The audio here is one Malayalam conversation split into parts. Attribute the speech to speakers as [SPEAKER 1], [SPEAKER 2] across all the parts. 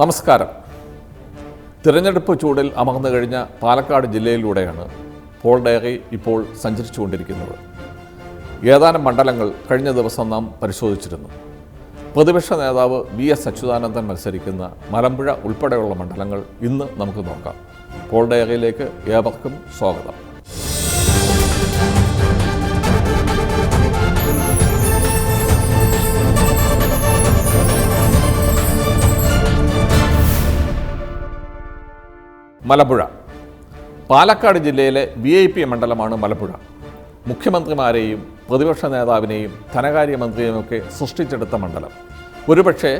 [SPEAKER 1] നമസ്കാരം. തിരഞ്ഞെടുപ്പ് ചൂടിൽ അമർന്നു കഴിഞ്ഞ പാലക്കാട് ജില്ലയിലൂടെയാണ് പോൾ ഡയറി ഇപ്പോൾ സഞ്ചരിച്ചുകൊണ്ടിരിക്കുന്നത്. ഏതാനും മണ്ഡലങ്ങൾ കഴിഞ്ഞ ദിവസം നാം പരിശോധിച്ചിരുന്നു. പ്രതിപക്ഷ നേതാവ് വി എസ് അച്യുതാനന്ദൻ മത്സരിക്കുന്ന മലമ്പുഴ ഉൾപ്പെടെയുള്ള മണ്ഡലങ്ങൾ ഇന്ന് നമുക്ക് നോക്കാം. പോൾ ഡയറിയിലേക്ക് ഏവർക്കും സ്വാഗതം. മലമ്പുഴ. പാലക്കാട് ജില്ലയിലെ വി ഐ പി മണ്ഡലമാണ് മലമ്പുഴ. മുഖ്യമന്ത്രിമാരെയും പ്രതിപക്ഷ നേതാവിനെയും ധനകാര്യമന്ത്രിയെയും ഒക്കെ സൃഷ്ടിച്ചെടുത്ത മണ്ഡലം. ഒരുപക്ഷെ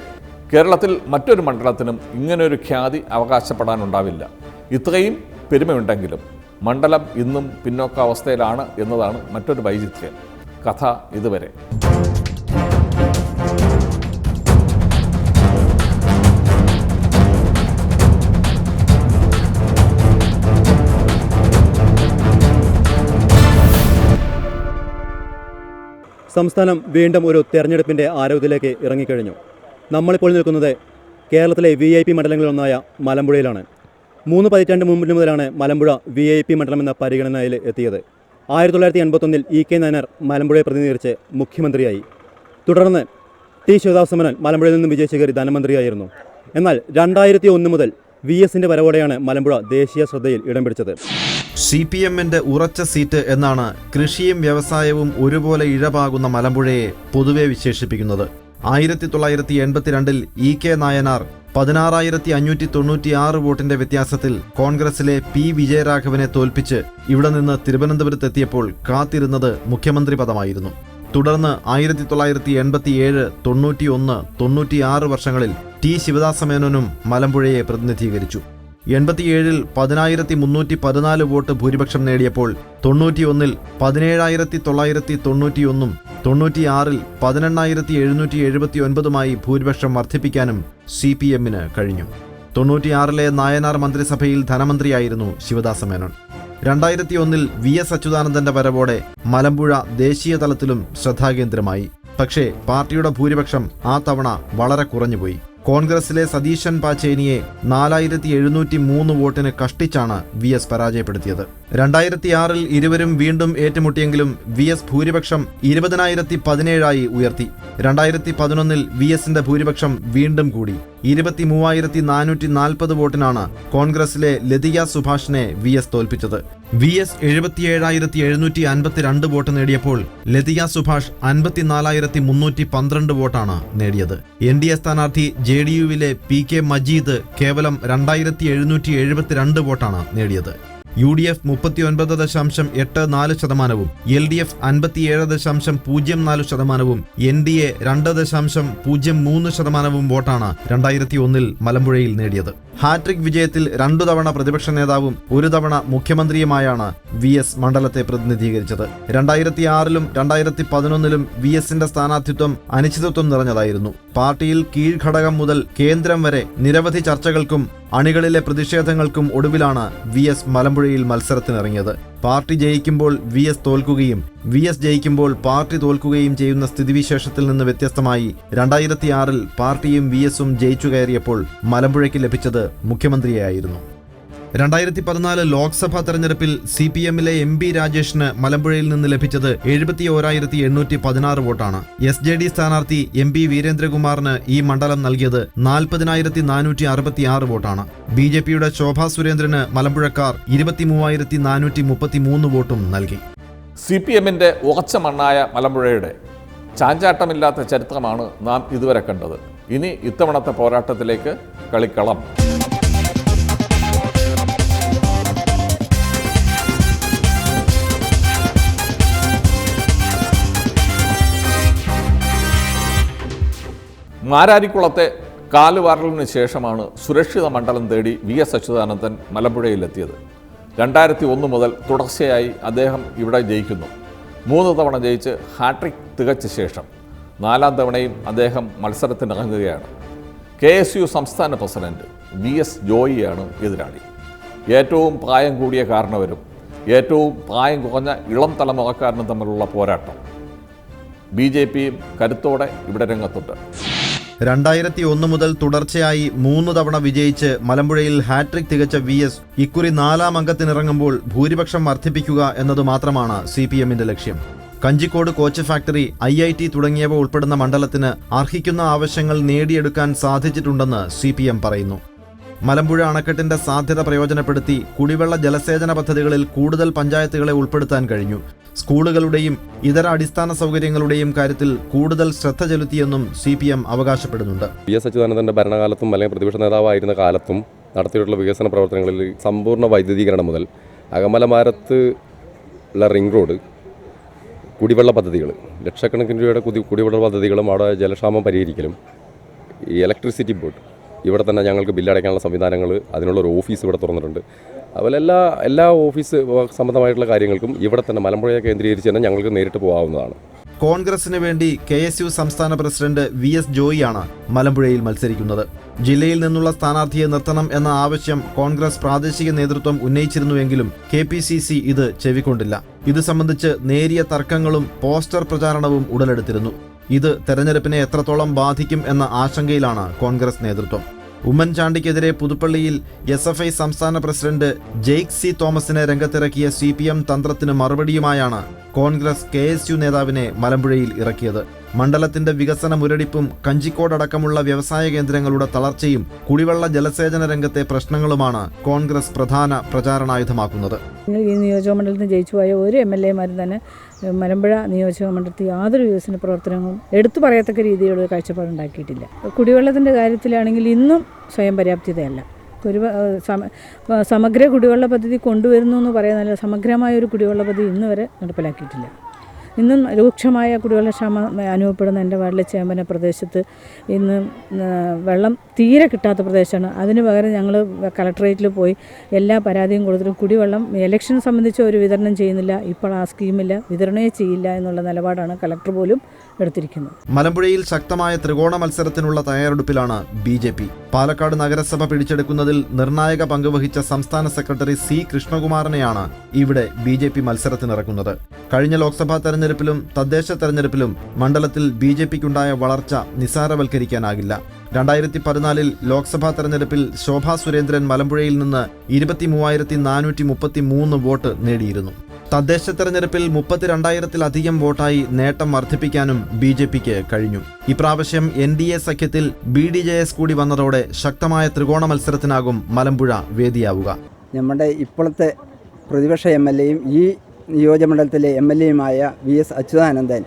[SPEAKER 1] കേരളത്തിൽ മറ്റൊരു മണ്ഡലത്തിനും ഇങ്ങനൊരു ഖ്യാതി അവകാശപ്പെടാനുണ്ടാവില്ല. ഇത്രയും പെരുമയുണ്ടെങ്കിലും മണ്ഡലം ഇന്നും പിന്നോക്കാവസ്ഥയിലാണ് എന്നതാണ് മറ്റൊരു വൈചിത്ര്യം. കഥ ഇതുവരെ.
[SPEAKER 2] സംസ്ഥാനം വീണ്ടും ഒരു തെരഞ്ഞെടുപ്പിന്റെ ആരോഗ്യത്തിലേക്ക് ഇറങ്ങിക്കഴിഞ്ഞു. നമ്മളിപ്പോൾ നിൽക്കുന്നത് കേരളത്തിലെ വി ഐ പി മണ്ഡലങ്ങളിലൊന്നായ മലമ്പുഴയിലാണ്. മൂന്ന് പതിറ്റാണ്ട് മുമ്പിന് മുതലാണ് മലമ്പുഴ വി ഐ പി മണ്ഡലം എന്ന പരിഗണനയിൽ എത്തിയത്. ആയിരത്തി തൊള്ളായിരത്തി എൺപത്തൊന്നിൽ ഇ കെ നായനാർ മലമ്പുഴയെ പ്രതിനിധീകരിച്ച് മുഖ്യമന്ത്രിയായി. തുടർന്ന് ടി ശിവദാസമനൻ മലമ്പുഴയിൽ നിന്നും കയറി ധനമന്ത്രിയായിരുന്നു. എന്നാൽ രണ്ടായിരത്തി ഒന്ന് മുതൽ വി എസിന്റെ വരവോടെയാണ് മലമ്പുഴ ദേശീയ ശ്രദ്ധയിൽ ഇടം പിടിച്ചത്.
[SPEAKER 3] സി പി എമ്മിന്റെ ഉറച്ച സീറ്റ് എന്നാണ് കൃഷിയും വ്യവസായവും ഒരുപോലെ ഇഴപാകുന്ന മലമ്പുഴയെ പൊതുവെ വിശേഷിപ്പിക്കുന്നത്. ആയിരത്തി തൊള്ളായിരത്തി എൺപത്തിരണ്ടിൽ ഇ കെ നായനാർ പതിനാറായിരത്തി അഞ്ഞൂറ്റി തൊണ്ണൂറ്റിയാറ് വോട്ടിന്റെ വ്യത്യാസത്തിൽ കോൺഗ്രസിലെ പി വിജയരാഘവനെ തോൽപ്പിച്ച് ഇവിടെ നിന്ന് തിരുവനന്തപുരത്തെത്തിയപ്പോൾ കാത്തിരുന്നത് മുഖ്യമന്ത്രി പദമായിരുന്നു. തുടർന്ന് ആയിരത്തി തൊള്ളായിരത്തി എൺപത്തിയേഴ് തൊണ്ണൂറ്റിയൊന്ന് തൊണ്ണൂറ്റിയാറ് വർഷങ്ങളിൽ ടി ശിവദാസമേനോനും മലമ്പുഴയെ പ്രതിനിധീകരിച്ചു. എൺപത്തിയേഴിൽ പതിനായിരത്തി മുന്നൂറ്റി പതിനാല് വോട്ട് ഭൂരിപക്ഷം നേടിയപ്പോൾ തൊണ്ണൂറ്റിയൊന്നിൽ പതിനേഴായിരത്തി തൊള്ളായിരത്തി തൊണ്ണൂറ്റിയൊന്നും തൊണ്ണൂറ്റിയാറിൽ പതിനെണ്ണായിരത്തി എഴുന്നൂറ്റി എഴുപത്തി ഒൻപതുമായി ഭൂരിപക്ഷം വർദ്ധിപ്പിക്കാനും സി പി എമ്മിന് കഴിഞ്ഞു. തൊണ്ണൂറ്റിയാറിലെ നായനാർ മന്ത്രിസഭയിൽ ധനമന്ത്രിയായിരുന്നു ശിവദാസ മേനോൻ. രണ്ടായിരത്തി ഒന്നിൽ വി എസ് അച്യുതാനന്ദന്റെ വരവോടെ മലമ്പുഴ ദേശീയ തലത്തിലും ശ്രദ്ധാകേന്ദ്രമായി. പക്ഷേ പാർട്ടിയുടെ ഭൂരിപക്ഷം ആ തവണ വളരെ കുറഞ്ഞുപോയി. കോൺഗ്രസിലെ സതീശൻ പാച്ചേനിയെ നാലായിരത്തി എഴുന്നൂറ്റി മൂന്ന് വോട്ടിന് കഷ്ടിച്ചാണ് വി എസ് പരാജയപ്പെടുത്തിയത്. രണ്ടായിരത്തി ആറിൽ ഇരുവരും വീണ്ടും ഏറ്റുമുട്ടിയെങ്കിലും വി എസ് ഭൂരിപക്ഷം ഇരുപതിനായിരത്തി പതിനേഴായി ഉയർത്തി. രണ്ടായിരത്തി പതിനൊന്നിൽ വി എസിന്റെ ഭൂരിപക്ഷം വീണ്ടും കൂടി. ഇരുപത്തി മൂവായിരത്തി നാനൂറ്റി നാൽപ്പത് വോട്ടിനാണ് കോൺഗ്രസിലെ ലതിക സുഭാഷിനെ വി എസ് തോൽപ്പിച്ചത്. വി എസ് എഴുപത്തിയേഴായിരത്തി എഴുന്നൂറ്റി അൻപത്തിരണ്ട് വോട്ട് നേടിയപ്പോൾ ലതിക സുഭാഷ് അൻപത്തിനാലായിരത്തി മുന്നൂറ്റി പന്ത്രണ്ട് വോട്ടാണ് നേടിയത്. എൻ ഡി എ സ്ഥാനാർത്ഥി ജെ ഡി യുവിലെ പി കെ മജീദ് കേവലം രണ്ടായിരത്തി എഴുന്നൂറ്റി എഴുപത്തിരണ്ട് വോട്ടാണ് നേടിയത്. യു ഡി എഫ് മുപ്പത്തിയൊൻപത് ദശാംശം എട്ട് നാല് ശതമാനവും എൽ ഡി എഫ് അൻപത്തിയേഴ് ദശാംശം പൂജ്യം നാല് ശതമാനവും എൻ ഡി എ രണ്ട് ദശാംശം പൂജ്യം മൂന്ന് ശതമാനവും വോട്ടാണ് രണ്ടായിരത്തി ഒന്നിൽ മലമ്പുഴയിൽ നേടിയത്. ഹാട്രിക് വിജയത്തിൽ രണ്ടു തവണ പ്രതിപക്ഷ നേതാവും ഒരു തവണ മുഖ്യമന്ത്രിയുമായാണ് വി എസ് മണ്ഡലത്തെ പ്രതിനിധീകരിച്ചത്. രണ്ടായിരത്തി ആറിലും രണ്ടായിരത്തി പതിനൊന്നിലും വി എസിന്റെ സ്ഥാനാർത്ഥിത്വം അനിശ്ചിതത്വം നിറഞ്ഞതായിരുന്നു. പാർട്ടിയിൽ കീഴ്ഘടകം മുതൽ കേന്ദ്രം വരെ നിരവധി ചർച്ചകൾക്കും അണികളിലെ പ്രതിഷേധങ്ങൾക്കും ഒടുവിലാണ് വി എസ് മലമ്പുഴയിൽ മത്സരത്തിനിറങ്ങിയത്. പാർട്ടി ജയിക്കുമ്പോൾ വി എസ് തോൽക്കുകയും വി എസ് ജയിക്കുമ്പോൾ പാർട്ടി തോൽക്കുകയും ചെയ്യുന്ന സ്ഥിതിവിശേഷത്തിൽ നിന്ന് വ്യത്യസ്തമായി രണ്ടായിരത്തി ആറിൽ പാർട്ടിയും വി എസും ജയിച്ചു കയറിയപ്പോൾ മലമ്പുഴയ്ക്ക് ലഭിച്ചത് മുഖ്യമന്ത്രിയായിരുന്നു. രണ്ടായിരത്തി പതിനാല് ലോക്സഭാ തെരഞ്ഞെടുപ്പിൽ സി പി എമ്മിലെ എം പി രാജേഷിന് മലമ്പുഴയിൽ നിന്ന് ലഭിച്ചത് എഴുപത്തി ഓരായിരത്തി എണ്ണൂറ്റി പതിനാറ് വോട്ടാണ്. എസ് ജെ ഡി സ്ഥാനാർത്ഥി എം പി വീരേന്ദ്രകുമാറിന് ഈ മണ്ഡലം നൽകിയത് നാൽപ്പതിനായിരത്തി നാനൂറ്റി അറുപത്തി ആറ് വോട്ടാണ്. ബി ജെ പിയുടെ ശോഭാ സുരേന്ദ്രന് മലമ്പുഴക്കാർ ഇരുപത്തി മൂവായിരത്തി നാനൂറ്റി മുപ്പത്തി മൂന്ന് വോട്ടും നൽകി.
[SPEAKER 1] സി പി എമ്മിന്റെ ഉറച്ച മണ്ണായ മലമ്പുഴയുടെ ചാഞ്ചാട്ടമില്ലാത്ത ചരിത്രമാണ് നാം ഇതുവരെ കണ്ടത്. ഇനി ഇത്തവണത്തെ പോരാട്ടത്തിലേക്ക് കളിക്കളം. മാരാരിക്കുളത്തെ കാലുവാറലിന് ശേഷമാണ് സുരക്ഷിത മണ്ഡലം തേടി വി എസ് അച്യുതാനന്ദൻ മലമ്പുഴയിലെത്തിയത്. രണ്ടായിരത്തി ഒന്ന് മുതൽ തുടർച്ചയായി അദ്ദേഹം ഇവിടെ ജയിക്കുന്നു. മൂന്ന് തവണ ജയിച്ച് ഹാട്രിക് തികച്ച ശേഷം നാലാം തവണയും അദ്ദേഹം മത്സരത്തിനിറങ്ങുകയാണ്. കെ എസ് യു സംസ്ഥാന പ്രസിഡന്റ് വി എസ് ജോയിയാണ് എതിരാളി. ഏറ്റവും പ്രായം കൂടിയ കാരണവരും ഏറ്റവും പ്രായം കുറഞ്ഞ ഇളം തലമുറക്കാരനും തമ്മിലുള്ള പോരാട്ടം. ബി ജെ പിയും കരുത്തോടെ ഇവിടെ രംഗത്തുണ്ട്.
[SPEAKER 3] രണ്ടായിരത്തി ഒന്ന് മുതൽ തുടർച്ചയായി മൂന്ന് തവണ വിജയിച്ച് മലമ്പുഴയിൽ ഹാട്രിക് തികച്ച വി എസ് ഇക്കുറി നാലാം അംഗത്തിനിറങ്ങുമ്പോൾ ഭൂരിപക്ഷം വർദ്ധിപ്പിക്കുക എന്നത് മാത്രമാണ് സി പി എമ്മിന്റെ ലക്ഷ്യം. Kanjikode coach factory I I T തുടങ്ങിയവ ഉൾപ്പെടുന്ന മണ്ഡലത്തിന് അർഹിക്കുന്ന ആവശ്യങ്ങൾ നേടിയെടുക്കാൻ സാധിച്ചിട്ടുണ്ടെന്ന് സി പി എം പറയുന്നു. മലമ്പുഴ അണക്കെട്ടിന്റെ സാധ്യത പ്രയോജനപ്പെടുത്തി കുടിവെള്ള ജലസേചന പദ്ധതികളിൽ കൂടുതൽ പഞ്ചായത്തുകളെ ഉൾപ്പെടുത്താൻ കഴിഞ്ഞു. സ്കൂളുകളുടെയും ഇതര അടിസ്ഥാന സൗകര്യങ്ങളുടെയും കാര്യത്തിൽ കൂടുതൽ ശ്രദ്ധ ചെലുത്തിയെന്നും സി പി എം അവകാശപ്പെടുന്നുണ്ട്.
[SPEAKER 4] വി എസ് അച്യുതാനന്ദന്റെ ഭരണകാലത്തും അല്ലെങ്കിൽ പ്രതിപക്ഷ നേതാവായിരുന്ന കാലത്തും നടത്തിയിട്ടുള്ള വികസന പ്രവർത്തനങ്ങളിൽ സമ്പൂർണ വൈദ്യുതീകരണം മുതൽ അകമലമാരത്ത് ഉള്ള റിംഗ് റോഡ് കുടിവെള്ള പദ്ധതികൾ ലക്ഷക്കണക്കിന് രൂപയുടെ കുടി കുടിവെള്ള പദ്ധതികളും അവിടെ ജലക്ഷാമം പരിഹരിക്കലും ഈ ഇലക്ട്രിസിറ്റി ബോർഡ് ഇവിടെ തന്നെ ഞങ്ങൾക്ക് ബില്ലടയ്ക്കാനുള്ള സംവിധാനങ്ങൾ അതിനുള്ള ഒരു ഓഫീസ് ഇവിടെ തുറന്നിട്ടുണ്ട്. അതുപോലെ എല്ലാ എല്ലാ ഓഫീസ് സംബന്ധമായിട്ടുള്ള കാര്യങ്ങൾക്കും ഇവിടെ തന്നെ മലമ്പുഴയെ കേന്ദ്രീകരിച്ച് തന്നെ ഞങ്ങൾക്ക് നേരിട്ട് പോകാവുന്നതാണ്.
[SPEAKER 3] കോൺഗ്രസിന് വേണ്ടി കെ എസ് യു സംസ്ഥാന പ്രസിഡന്റ് വി എസ് ജോയിയാണ് മലമ്പുഴയിൽ മത്സരിക്കുന്നത്. ജില്ലയിൽ നിന്നുള്ള സ്ഥാനാർത്ഥിയെ നിർത്തണം എന്ന ആവശ്യം കോൺഗ്രസ് പ്രാദേശിക നേതൃത്വം ഉന്നയിച്ചിരുന്നുവെങ്കിലും കെ പി സി സി ഇത് ചെവിക്കൊണ്ടില്ല. ഇത് സംബന്ധിച്ച് നേരിയ തർക്കങ്ങളും പോസ്റ്റർ പ്രചാരണവും ഉടലെടുത്തിരുന്നു. ഇത് തെരഞ്ഞെടുപ്പിനെ എത്രത്തോളം ബാധിക്കും എന്ന ആശങ്കയിലാണ് കോൺഗ്രസ് നേതൃത്വം. ഉമ്മൻചാണ്ടിക്കെതിരെ പുതുപ്പള്ളിയിൽ എസ് എഫ് ഐ സംസ്ഥാന പ്രസിഡന്റ് ജെയ്ക് സി തോമസിനെ രംഗത്തിറക്കിയ സി പി എം തന്ത്രത്തിന് മറുപടിയുമായാണ് കോൺഗ്രസ് കെ എസ് യു നേതാവിനെ മലമ്പുഴയിൽ ഇറക്കിയത്. മണ്ഡലത്തിന്റെ വികസന മുരടിപ്പും കഞ്ചിക്കോടടക്കമുള്ള വ്യവസായ കേന്ദ്രങ്ങളുടെ തളർച്ചയും കുടിവെള്ള ജലസേചന രംഗത്തെ പ്രശ്നങ്ങളുമാണ് കോൺഗ്രസ് പ്രധാന പ്രചാരണായുധമാക്കുന്നത്.
[SPEAKER 5] ഈ നിയോജകമണ്ഡലത്തിൽ മണ്ഡലത്തിൽ ജയിച്ചു പോയ ഒരു എം എൽ എമാരും തന്നെ ഏഹ്, നിയോജക മണ്ഡലത്തിൽ യാതൊരു വികസന പ്രവർത്തനങ്ങളും എടുത്തു പറയത്തക്ക രീതിയിലുള്ള കാഴ്ചപ്പാടുണ്ടാക്കിയിട്ടില്ല. കുടിവെള്ളത്തിന്റെ കാര്യത്തിലാണെങ്കിൽ ഇന്നും സ്വയം പര്യാപ്തതയല്ല. ഒരു സമഗ്ര കുടിവെള്ള പദ്ധതി കൊണ്ടുവരുന്നു എന്ന് പറയുന്നതല്ല സമഗ്രമായ ഒരു കുടിവെള്ള പദ്ധതി ഇന്നുവരെ നടപ്പിലാക്കിയിട്ടില്ല. ഇന്നും രൂക്ഷമായ കുടിവെള്ള ക്ഷാമം അനുഭവപ്പെടുന്ന എന്റെ വാർഡിലെ ചേമ്പന പ്രദേശത്ത് ഇന്ന് വെള്ളം തീരെ കിട്ടാത്ത പ്രദേശമാണ്. അതിന് പകരം ഞങ്ങൾ കളക്ടറേറ്റിൽ പോയി എല്ലാ പരാതിയും കൊടുത്തിട്ടും കുടിവെള്ളം ഇലക്ഷൻ സംബന്ധിച്ച് ഒരു വിതരണം ചെയ്യുന്നില്ല. ഇപ്പോൾ ആ സ്കീമില്ല വിതരണമേ ചെയ്യില്ല എന്നുള്ള നിലപാടാണ് കളക്ടർ പോലും എടുത്തിരിക്കുന്നത്.
[SPEAKER 3] മലമ്പുഴയിൽ ശക്തമായ ത്രികോണ മത്സരത്തിനുള്ള തയ്യാറെടുപ്പിലാണ് ബി ജെ പി. പാലക്കാട് നഗരസഭ പിടിച്ചെടുക്കുന്നതിൽ നിർണായക പങ്കുവഹിച്ച സംസ്ഥാന സെക്രട്ടറി സി കൃഷ്ണകുമാറിനെയാണ് ഇവിടെ ബി ജെ പി മത്സരത്തിനിറക്കുന്നത്. കഴിഞ്ഞ ലോക്സഭാ തെരഞ്ഞെടുപ്പിലും തദ്ദേശ തെരഞ്ഞെടുപ്പിലും മണ്ഡലത്തിൽ ബി ജെ പിക്കുണ്ടായ വളർച്ച നിസാരവൽക്കരിക്കാനാകില്ല. രണ്ടായിരത്തി പതിനാലിൽ ലോക്സഭാ തെരഞ്ഞെടുപ്പിൽ ശോഭാ സുരേന്ദ്രൻ മലമ്പുഴയിൽ നിന്ന് ഇരുപത്തി മൂവായിരത്തി നാനൂറ്റി മുപ്പത്തി മൂന്ന് വോട്ട് നേടിയിരുന്നു. തദ്ദേശ തെരഞ്ഞെടുപ്പിൽ മുപ്പത്തിരണ്ടായിരത്തിലധികം വോട്ടായി നേട്ടം വർദ്ധിപ്പിക്കാനും ബി ജെ പിക്ക് കഴിഞ്ഞു. ഇപ്രാവശ്യം എൻ ഡി എ സഖ്യത്തിൽ ബി ഡി ജെ എസ് കൂടി വന്നതോടെ ശക്തമായ ത്രികോണ മത്സരത്തിനാകും മലമ്പുഴ വേദിയാവുക.
[SPEAKER 6] നമ്മുടെ ഇപ്പോഴത്തെ പ്രതിപക്ഷ എം എൽ എയും ഈ നിയോജകമണ്ഡലത്തിലെ എം എൽ എയുമായ വി എസ് അച്യുതാനന്ദൻ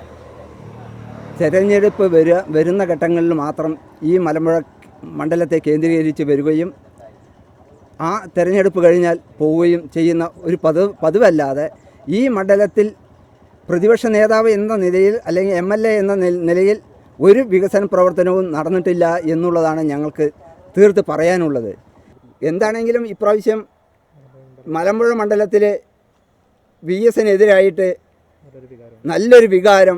[SPEAKER 6] തെരഞ്ഞെടുപ്പ് വരിക വരുന്ന ഘട്ടങ്ങളിൽ മാത്രം ഈ മലമ്പുഴ മണ്ഡലത്തെ കേന്ദ്രീകരിച്ച് വരികയും ആ തെരഞ്ഞെടുപ്പ് കഴിഞ്ഞാൽ പോവുകയും ചെയ്യുന്ന ഒരു പതിവ് പതിവല്ലാതെ ഈ മണ്ഡലത്തിൽ പ്രതിപക്ഷ നേതാവ് എന്ന നിലയിൽ അല്ലെങ്കിൽ എം എൽ എ എന്ന നിലയിൽ ഒരു വികസന പ്രവർത്തനവും നടന്നിട്ടില്ല എന്നുള്ളതാണ് ഞങ്ങൾക്ക് തീർത്ത് പറയാനുള്ളത്. എന്താണെങ്കിലും ഇപ്രാവശ്യം മലമ്പുഴ മണ്ഡലത്തിൽ വി എസിനെതിരായിട്ട് നല്ലൊരു വികാരം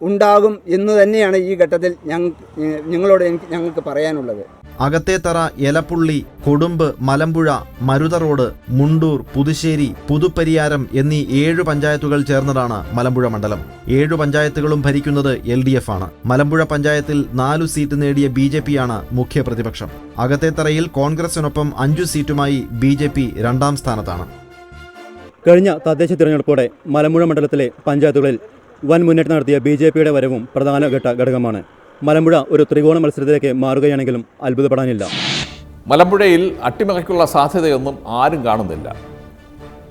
[SPEAKER 6] ഉണ്ടാകും എന്ന് തന്നെയാണ് ഈ ഘട്ടത്തിൽ ഞങ്ങൾ നിങ്ങളോട് ഞങ്ങൾക്ക് പറയാനുള്ളത്.
[SPEAKER 3] അകത്തേത്തറ എലപ്പുള്ളി കൊടുമ്പ് മലമ്പുഴ മരുതറോഡ് മുണ്ടൂർ പുതുശ്ശേരി പുതുപ്പരിയാരം എന്നീ ഏഴ് പഞ്ചായത്തുകൾ ചേർന്നതാണ് മലമ്പുഴ മണ്ഡലം. ഏഴു പഞ്ചായത്തുകളും ഭരിക്കുന്നത് എൽ ഡി എഫ് ആണ്. മലമ്പുഴ പഞ്ചായത്തിൽ നാലു സീറ്റ് നേടിയ ബി ജെ പിയാണ് മുഖ്യ പ്രതിപക്ഷം. അകത്തേത്തറയിൽ കോൺഗ്രസിനൊപ്പം അഞ്ചു സീറ്റുമായി ബി ജെ പി രണ്ടാം സ്ഥാനത്താണ്.
[SPEAKER 2] കഴിഞ്ഞ തദ്ദേശ തിരഞ്ഞെടുപ്പോടെ മലമ്പുഴ മണ്ഡലത്തിലെ പഞ്ചായത്തുകളിൽ വൻ മുന്നേറ്റം നടത്തിയ ബി ജെ പിയുടെ വരവും പ്രധാന ഘട്ട ഘടകമാണ്. മലമ്പുഴ ഒരു ത്രികോണ മത്സരത്തിലേക്ക് മാറുകയാണെങ്കിലും അത്ഭുതപ്പെടാനില്ല.
[SPEAKER 1] മലമ്പുഴയിൽ അട്ടിമറിക്കുള്ള സാധ്യതയൊന്നും ആരും കാണുന്നില്ല.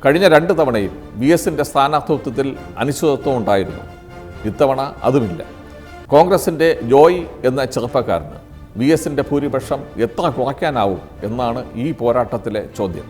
[SPEAKER 1] കഴിഞ്ഞ രണ്ട് തവണയും വി എസിന്റെ സ്ഥാനാർത്ഥിത്വത്തിൽ അനിശ്ചിതത്വം ഉണ്ടായിരുന്നു. ഇത്തവണ അതുമില്ല. കോൺഗ്രസിന്റെ ജോയ് എന്ന ചെറുപ്പക്കാരന് വി എസിന്റെ ഭൂരിപക്ഷം എത്ര കുറയ്ക്കാനാവും എന്നാണ് ഈ പോരാട്ടത്തിലെ ചോദ്യം.